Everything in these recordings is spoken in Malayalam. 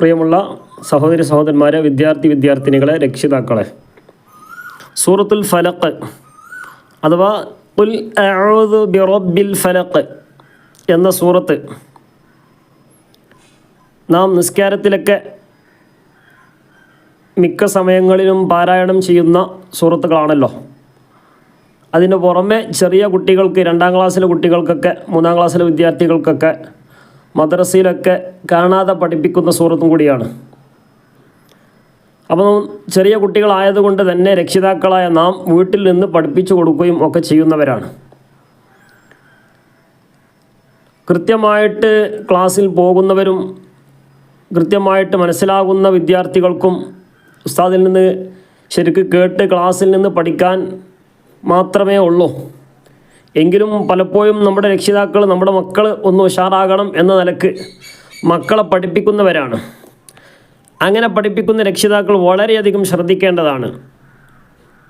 പ്രിയമുള്ള സഹോദരി സഹോദരന്മാരെ വിദ്യാർത്ഥി വിദ്യാർത്ഥിനികളെ രക്ഷിതാക്കളെ. സൂറത്തുൽ ഫലക്ക് അഥവാ ഉൽ അഊദു ബിറബ്ബിൽ ഫലക്ക് എന്ന സൂറത്ത് നാം നിസ്കാരത്തിലൊക്കെ മിക്ക സമയങ്ങളിലും പാരായണം ചെയ്യുന്ന സുഹൃത്തുക്കളാണല്ലോ അതിന് പുറമെ ചെറിയ കുട്ടികൾക്ക് രണ്ടാം ക്ലാസ്സിലെ കുട്ടികൾക്കൊക്കെ മൂന്നാം ക്ലാസ്സിലെ വിദ്യാർത്ഥികൾക്കൊക്കെ മദ്രസയിലൊക്കെ കാണാതെ പഠിപ്പിക്കുന്ന സൂറത്തും കൂടിയാണ്. അപ്പം ചെറിയ കുട്ടികളായതുകൊണ്ട് തന്നെ രക്ഷിതാക്കളായ നാം വീട്ടിൽ നിന്ന് പഠിപ്പിച്ചു കൊടുക്കുകയും ഒക്കെ ചെയ്യുന്നവരാണ്. കൃത്യമായിട്ട് ക്ലാസ്സിൽ പോകുന്നവരും കൃത്യമായിട്ട് മനസ്സിലാകുന്ന വിദ്യാർത്ഥികൾക്കും ഉസ്താദിൽ നിന്ന് ശരിക്ക് കേട്ട് ക്ലാസ്സിൽ നിന്ന് പഠിക്കാൻ മാത്രമേ ഉള്ളൂ. എങ്കിലും പലപ്പോഴും നമ്മുടെ രക്ഷിതാക്കൾ നമ്മുടെ മക്കൾ ഒന്ന് ഉഷാറാകണം എന്ന നിലയ്ക്ക് മക്കളെ പഠിപ്പിക്കുന്നവരാണ്. അങ്ങനെ പഠിപ്പിക്കുന്ന രക്ഷിതാക്കൾ വളരെയധികം ശ്രദ്ധിക്കേണ്ടതാണ്.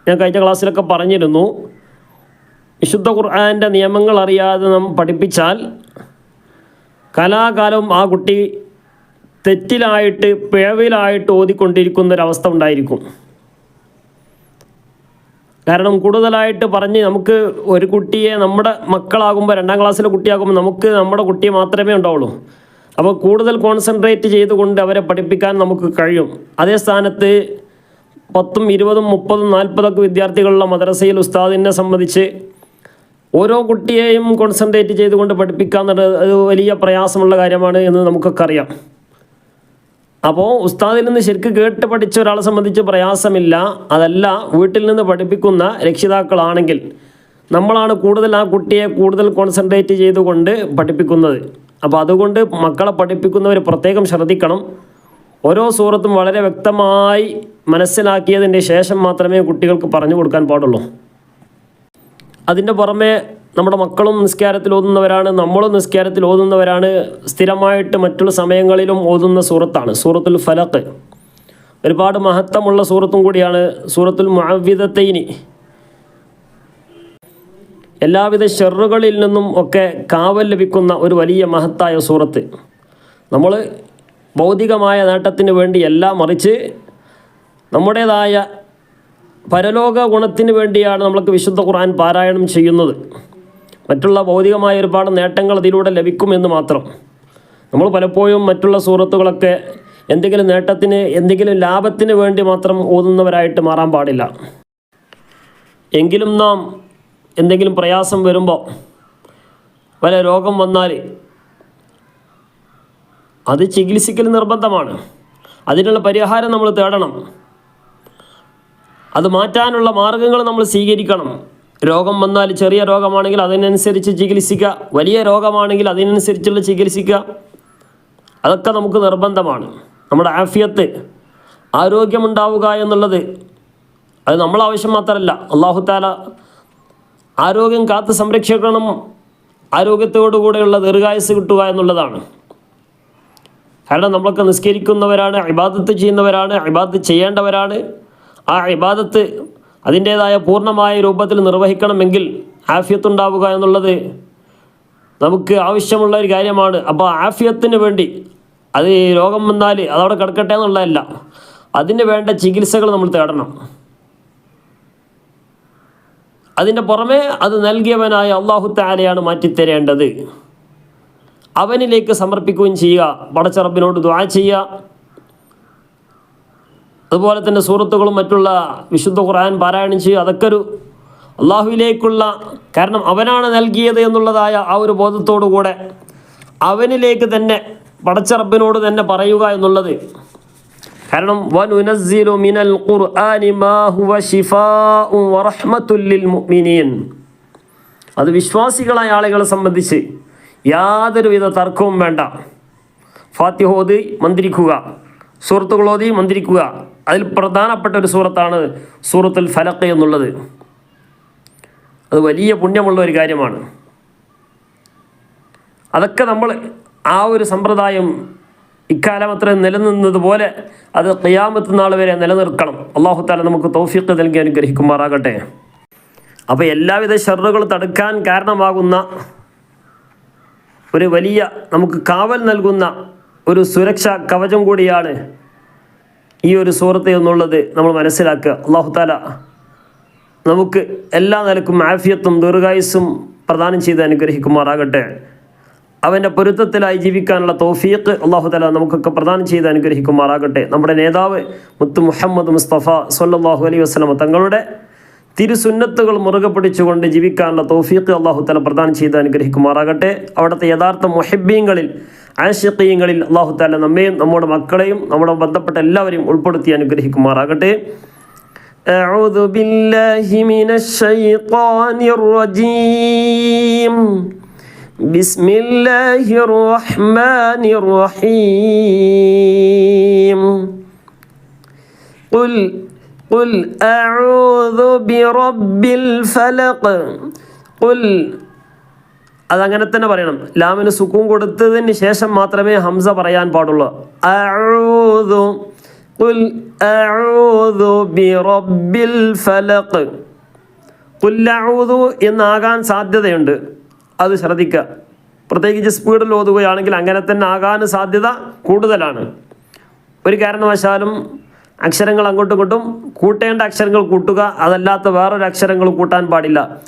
ഞാൻ കഴിഞ്ഞ ക്ലാസ്സിലൊക്കെ പറഞ്ഞിരുന്നു വിശുദ്ധ ഖുർആാന്റെ നിയമങ്ങൾ അറിയാതെ നാം പഠിപ്പിച്ചാൽ കലാകാലം ആ കുട്ടി തെറ്റിലായിട്ട് പിഴവിലായിട്ട് ഓതിക്കൊണ്ടിരിക്കുന്ന ഒരവസ്ഥ ഉണ്ടായിരിക്കും. കാരണം കൂടുതലായിട്ട് പറഞ്ഞ് നമുക്ക് ഒരു കുട്ടിയെ നമ്മുടെ മക്കളാകുമ്പോൾ രണ്ടാം ക്ലാസ്സിലെ കുട്ടിയാകുമ്പോൾ നമുക്ക് നമ്മുടെ കുട്ടിയെ മാത്രമേ ഉണ്ടാവുള്ളൂ. അപ്പോൾ കൂടുതൽ കോൺസെൻട്രേറ്റ് ചെയ്തുകൊണ്ട് അവരെ പഠിപ്പിക്കാൻ നമുക്ക് കഴിയും. അതേ സ്ഥാനത്ത് പത്തും ഇരുപതും മുപ്പതും നാൽപ്പതൊക്കെ വിദ്യാർത്ഥികളുള്ള മദ്രസയിൽ ഉസ്താദിനെ സംബന്ധിച്ച് ഓരോ കുട്ടിയെയും കോൺസെൻട്രേറ്റ് ചെയ്തുകൊണ്ട് എന്നുള്ളത് അത് വലിയ പ്രയാസമുള്ള കാര്യമാണ് എന്ന് നമുക്കൊക്കെ അറിയാം. അപ്പോൾ ഉസ്താദിൽ നിന്ന് ശരിക്ക് കേട്ട് പഠിച്ച ഒരാളെ സംബന്ധിച്ച് പ്രയാസമില്ല. അതല്ല വീട്ടിൽ നിന്ന് പഠിപ്പിക്കുന്ന രക്ഷിതാക്കളാണെങ്കിൽ നമ്മളാണ് കൂടുതൽ ആ കുട്ടിയെ കൂടുതൽ കോൺസെൻട്രേറ്റ് ചെയ്തുകൊണ്ട് പഠിപ്പിക്കുന്നത്. അപ്പോൾ അതുകൊണ്ട് മക്കളെ പഠിപ്പിക്കുന്നവർ പ്രത്യേകം ശ്രദ്ധിക്കണം. ഓരോ സൂറത്തും വളരെ വ്യക്തമായി മനസ്സിലാക്കിയതിന്റെ ശേഷം മാത്രമേ കുട്ടികൾക്ക് പറഞ്ഞു കൊടുക്കാൻ പാടുള്ളൂ. അതിന്റെ പുറമെ നമ്മുടെ മക്കളും നിസ്കാരത്തിൽ ഓതുന്നവരാണ് നമ്മളും നിസ്കാരത്തിൽ ഓതുന്നവരാണ്. സ്ഥിരമായിട്ട് മറ്റുള്ള സമയങ്ങളിലും ഓതുന്ന സൂറത്താണ് സൂറത്തുൽ ഫലക്ക് ഒരുപാട് മഹത്വമുള്ള സൂറത്തും കൂടിയാണ് സൂറത്തുൽ മഹവിധത്തൈനി എല്ലാവിധ ഷെറുകളിൽ നിന്നും ഒക്കെ കാവൽ ലഭിക്കുന്ന ഒരു വലിയ മഹത്തായ സൂറത്ത്. നമ്മൾ ഭൗതികമായ നേട്ടത്തിന് വേണ്ടിയല്ല മറിച്ച് നമ്മുടേതായ പരലോക ഗുണത്തിന് വേണ്ടിയാണ് നമ്മൾക്ക് വിശുദ്ധ ഖുർആൻ പാരായണം ചെയ്യുന്നത്. മറ്റുള്ള ഭൗതികമായ ഒരുപാട് നേട്ടങ്ങൾ അതിലൂടെ ലഭിക്കുമെന്ന് മാത്രം. നമ്മൾ പലപ്പോഴും മറ്റുള്ള സുഹൃത്തുക്കളൊക്കെ എന്തെങ്കിലും നേട്ടത്തിന് എന്തെങ്കിലും ലാഭത്തിന് വേണ്ടി മാത്രം ഓതുന്നവരായിട്ട് മാറാൻ പാടില്ല. എങ്കിലും നാം എന്തെങ്കിലും പ്രയാസം വരുമ്പോൾ വല്ല രോഗം വന്നാൽ അത് ചികിത്സിക്കൽ നിർബന്ധമാണ്. അതിനുള്ള പരിഹാരം നമ്മൾ തേടണം. അത് മാറ്റാനുള്ള മാർഗങ്ങൾ നമ്മൾ സ്വീകരിക്കണം. രോഗം വന്നാൽ ചെറിയ രോഗമാണെങ്കിൽ അതിനനുസരിച്ച് ചികിത്സിക്കുക. വലിയ രോഗമാണെങ്കിൽ അതിനനുസരിച്ചുള്ള ചികിത്സിക്കുക. അതൊക്കെ നമുക്ക് നിർബന്ധമാണ്. നമ്മുടെ ആഫിയത്ത് ആരോഗ്യമുണ്ടാവുക എന്നുള്ളത് അത് നമ്മളെ ആവശ്യം മാത്രമല്ല. അള്ളാഹു താല ആരോഗ്യം കാത്ത് സംരക്ഷിക്കണം ആരോഗ്യത്തോടുകൂടെയുള്ള ദീർഘായുസ് കിട്ടുക എന്നുള്ളതാണ്. കാരണം നമ്മളൊക്കെ നിസ്കരിക്കുന്നവരാണ് ഇബാദത്ത് ചെയ്യുന്നവരാണ് ഇബാദത്ത് ചെയ്യേണ്ടവരാണ്. ആ ഇബാദത്ത് അതിന്റേതായ പൂർണമായ രൂപത്തിൽ നിർവഹിക്കണമെങ്കിൽ ആഫിയത്തുണ്ടാവുക എന്നുള്ളത് നമുക്ക് ആവശ്യമുള്ള ഒരു കാര്യമാണ്. അപ്പോൾ ആഫിയത്തിന് വേണ്ടി അത് രോഗം വന്നാൽ അതവിടെ കിടക്കട്ടെ എന്നുള്ളതല്ല. അതിന് വേണ്ട ചികിത്സകൾ നമ്മൾ തേടണം. അതിന്റെ പുറമെ അത് നൽകിയവനായ അള്ളാഹു താലയാണ് മാറ്റിത്തരേണ്ടത്. അവനിലേക്ക് സമർപ്പിക്കുകയും ചെയ്യുക. പടച്ചറബിനോട് ദ്വാ ചെയ്യുക. അതുപോലെ തന്നെ സൂറത്തുകളും മറ്റുള്ള വിശുദ്ധ ഖുർആൻ പാരായണം ചെയ്യുക അതൊക്കെ ഒരു അള്ളാഹുവിലേക്കുള്ള കാരണം അവനാണ് നൽകിയത് എന്നുള്ളതായ ആ ഒരു ബോധത്തോടു കൂടെ അവനിലേക്ക് തന്നെ പടച്ചറബിനോട് തന്നെ പറയുക എന്നുള്ളത്. കാരണം മിനൽ ഖുർആനി മാ ഹുവ ലിൽ മുഅ്മിനീൻ. അത് വിശ്വാസികളായ ആളുകളെ സംബന്ധിച്ച് യാതൊരുവിധ തർക്കവും വേണ്ട. ഫാത്തിഹോദ് മന്ത്രിക്കുക. സൂറത്തുകളോതി മന്ത്രിക്കുക. അതിൽ പ്രധാനപ്പെട്ട ഒരു സൂറത്താണ് സൂറത്തുൽ ഫലക്ക് എന്നുള്ളത്. അത് വലിയ പുണ്യമുള്ള ഒരു കാര്യമാണ്. അതൊക്കെ നമ്മൾ ആ ഒരു സമ്പ്രദായം ഇക്കാലം അത്ര നിലനിന്നതുപോലെ അത് ഖിയാമത്ത് നാൾ വരെ നിലനിർത്തണം അള്ളാഹു താല നമുക്ക് തൗഫീഖ് നൽകി അനുഗ്രഹിക്കുമാറാകട്ടെ. അപ്പോൾ എല്ലാവിധ ഷെറുകൾ തടുക്കാൻ കാരണമാകുന്ന ഒരു വലിയ നമുക്ക് കാവൽ നൽകുന്ന ഒരു സുരക്ഷാ കവചം കൂടിയാണ് ഈ ഒരു സൂറത്ത് എന്നുള്ളത് നമ്മൾ മനസ്സിലാക്കുക. അള്ളാഹു താല നമുക്ക് എല്ലാ നിലക്കും ആഫിയത്തും ദീർഘായുസ്സും പ്രദാനം ചെയ്ത് അനുഗ്രഹിക്കുമാറാകട്ടെ. അവന്റെ പൊരുത്തത്തിലായി ജീവിക്കാനുള്ള തോഫിയത്ത് അള്ളാഹു തല നമുക്കൊക്കെ പ്രദാനം ചെയ്ത് അനുഗ്രഹിക്കുമാറാകട്ടെ. നമ്മുടെ നേതാവ് മുത്തു മുഹമ്മദ് മുസ്തഫ സൊല്ലാഹു അലൈഹി വസ്ലമ തങ്ങളുടെ തിരുസുന്നത്തുകൾ മുറുകെ പിടിച്ചുകൊണ്ട് ജീവിക്കാനുള്ള തോഫിയത്ത് അള്ളാഹു തല പ്രദാനം ചെയ്ത് അനുഗ്രഹിക്കുമാറാകട്ടെ. അവിടുത്തെ യഥാർത്ഥ മുഹബ്ബീങ്ങളിൽ ആഷിഖീങ്ങളിൽ അള്ളാഹു താല നമ്മയും നമ്മുടെ മക്കളെയും നമ്മുടെ ബന്ധപ്പെട്ട എല്ലാവരെയും ഉൾപ്പെടുത്തി അനുഗ്രഹിക്കുമാറാകട്ടെ أعوذ بالله من الشيطان الرجيم بسم الله الرحمن الرحيم قل قل أعوذ برب الفلق قل അതങ്ങനെ തന്നെ പറയണം. ലാമിന് സുഖവും കൊടുത്തതിന് ശേഷം മാത്രമേ ഹംസ പറയാൻ പാടുള്ളൂ. എന്നാകാൻ സാധ്യതയുണ്ട്. അത് ശ്രദ്ധിക്കുക. പ്രത്യേകിച്ച് സ്പീഡിൽ ഓതുകയാണെങ്കിൽ അങ്ങനെ തന്നെ ആകാൻ സാധ്യത കൂടുതലാണ്. ഒരു കാരണവശാലും അക്ഷരങ്ങൾ അങ്ങോട്ടും ഇങ്ങോട്ടും കൂട്ടേണ്ട അക്ഷരങ്ങൾ കൂട്ടുക അതല്ലാത്ത വേറൊരു അക്ഷരങ്ങൾ കൂട്ടാൻ പാടില്ല.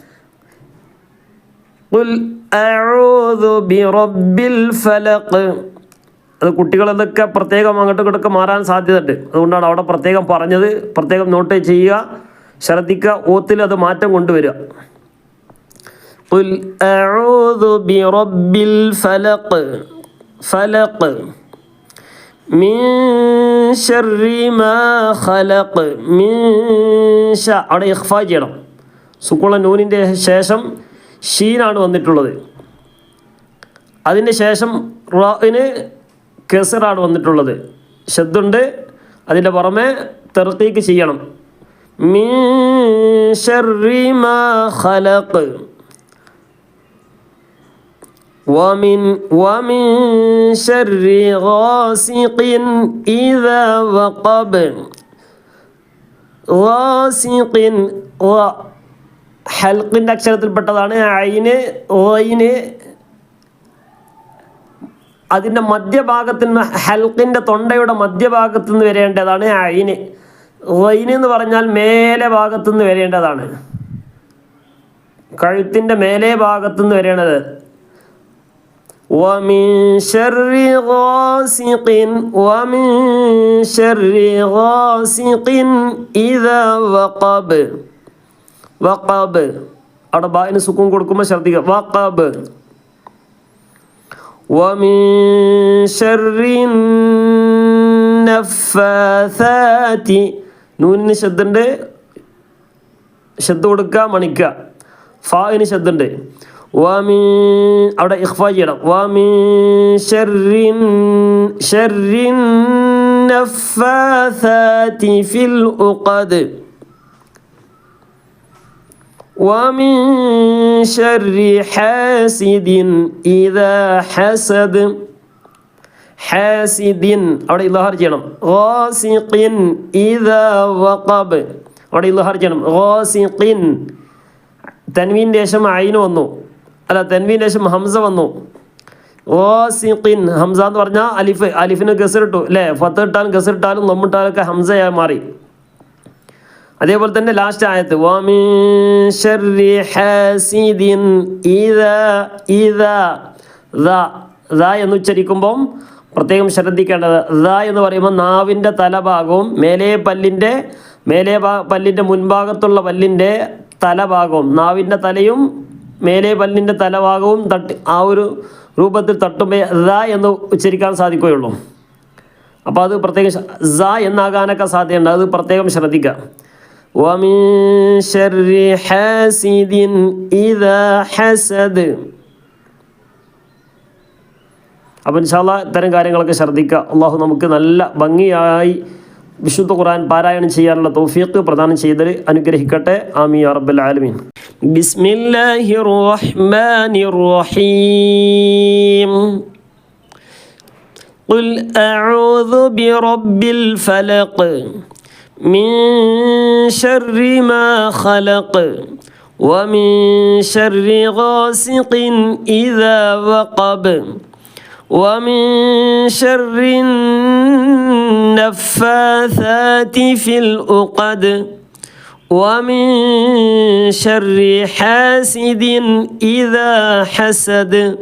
ഖുൽ അഊദു ബിറബ്ബിൽ ഫലഖ് അത് കുട്ടികളെന്തൊക്കെ പ്രത്യേകം അങ്ങോട്ടും ഇങ്ങോട്ടൊക്കെ മാറാൻ സാധ്യതയുണ്ട്. അതുകൊണ്ടാണ് അവിടെ പ്രത്യേകം പറഞ്ഞത്. പ്രത്യേകം നോട്ട് ചെയ്യുക. ശ്രദ്ധിക്കുക. ഓത്തിൽ അത് മാറ്റം കൊണ്ടുവരിക. അവിടെ ഇഖ്ഫാ ചെയ്യണം. സുക്കുള നൂനിന്റെ ശേഷം ഷീനാണ് വന്നിട്ടുള്ളത് അതിന് ശേഷം റാഇന് കെസറാണ് വന്നിട്ടുള്ളത് ശബ്ദുണ്ട് അതിൻ്റെ പുറമെ തെർക്കീക്ക് ചെയ്യണം മിൻ ശർരി മാ ഖലഖ് ومن ومن شر غاسق إذا وقب غاسق ഹൽക്കിൻ്റെ അക്ഷരത്തിൽപ്പെട്ടതാണ് അയിന് ഓയിന് അതിൻ്റെ മധ്യഭാഗത്ത് നിന്ന് ഹൽക്കിൻ്റെ തൊണ്ടയുടെ മധ്യഭാഗത്ത് നിന്ന് വരേണ്ടതാണ് അയിന് ഓയിന് എന്ന് പറഞ്ഞാൽ മേലെ ഭാഗത്തു നിന്ന് വരേണ്ടതാണ് കഴുത്തിൻ്റെ മേലെ ഭാഗത്തു നിന്ന് വരേണ്ടത് ومن شر غاسق ومن شر غاسق إذا وقب وقب അവിടെ ബായിന് സുഖം കൊടുക്കുമ്പോൾ ശ്രദ്ധിക്കുക വഖബ് ومن شر النفاثات നൂനിന് ശബ്ദുണ്ട് ശബ്ദം കൊടുക്കുക മണിക്കുക ഫായിന് ശബ്ദുണ്ട് ومن അവിടെ ഇഖ്ഫ ചെയ്യണം ومن شر شر النفاثات في العقد ومن شر حاسد إذا حسد ഹാസിദിൻ അവിടെ ഇലഹാർ ചെയ്യണം ഗാസിഖിൻ ഇദാ വഖബ് അവിടെ ഇലഹാർ ചെയ്യണം ഗാസിഖിൻ തൻവീൻ്റെ ശേഷം ഐന് വന്നു അല്ല തൻവീൻ്റെ ശേഷം ഹംസ വന്നു ഗാസിഖിൻ ഹംസ എന്ന് പറഞ്ഞാൽ അലിഫ് അലിഫിന് ഗസറിട്ടു അല്ലേ ഫത്ത് ഇട്ടാലും ഗസറിട്ടാലും നമ്മിട്ടാലൊക്കെ ഹംസയായി മാറി അതേപോലെ തന്നെ ലാസ്റ്റ് ആയത്ത് എന്ന് ഉച്ചരിക്കുമ്പം പ്രത്യേകം ശ്രദ്ധിക്കേണ്ടത് ദ എന്ന് പറയുമ്പോൾ നാവിന്റെ തലഭാഗവും മേലേ പല്ലിന്റെ മേലേ പല്ലിന്റെ മുൻഭാഗത്തുള്ള പല്ലിന്റെ തലഭാഗവും നാവിന്റെ തലയും മേലേ പല്ലിന്റെ തലഭാഗവും തട്ടി ആ ഒരു രൂപത്തിൽ തട്ടുമ്പോൾ ദ എന്ന് ഉച്ചരിക്കാൻ സാധിക്കുകയുള്ളൂ. അപ്പോൾ അത് പ്രത്യേകം സ എന്നാകാനൊക്കെ സാധ്യതയുണ്ട്. അത് പ്രത്യേകം ശ്രദ്ധിക്കുക. ومن شر حاسد إذا حسد അപ്പം ഇൻഷാല്ല ഇത്തരം കാര്യങ്ങളൊക്കെ ശ്രദ്ധിക്കുക അള്ളാഹു നമുക്ക് നല്ല ഭംഗിയായി വിശുദ്ധ ഖുർആൻ പാരായണം ചെയ്യാനുള്ള തൗഫീഖ് പ്രദാനം ചെയ്തൽ അനുഗ്രഹിക്കട്ടെ ആമി യാ റബ്ബൽ ആലമീൻ ബിസ്മില്ലാഹിർ റഹ്മാനിർ റഹീം قل أعوذ برب الفلق من شر ما خلق ومن شر غاسق إذا وقب ومن شر النفاثات في العقد ومن شر حاسد إذا حسد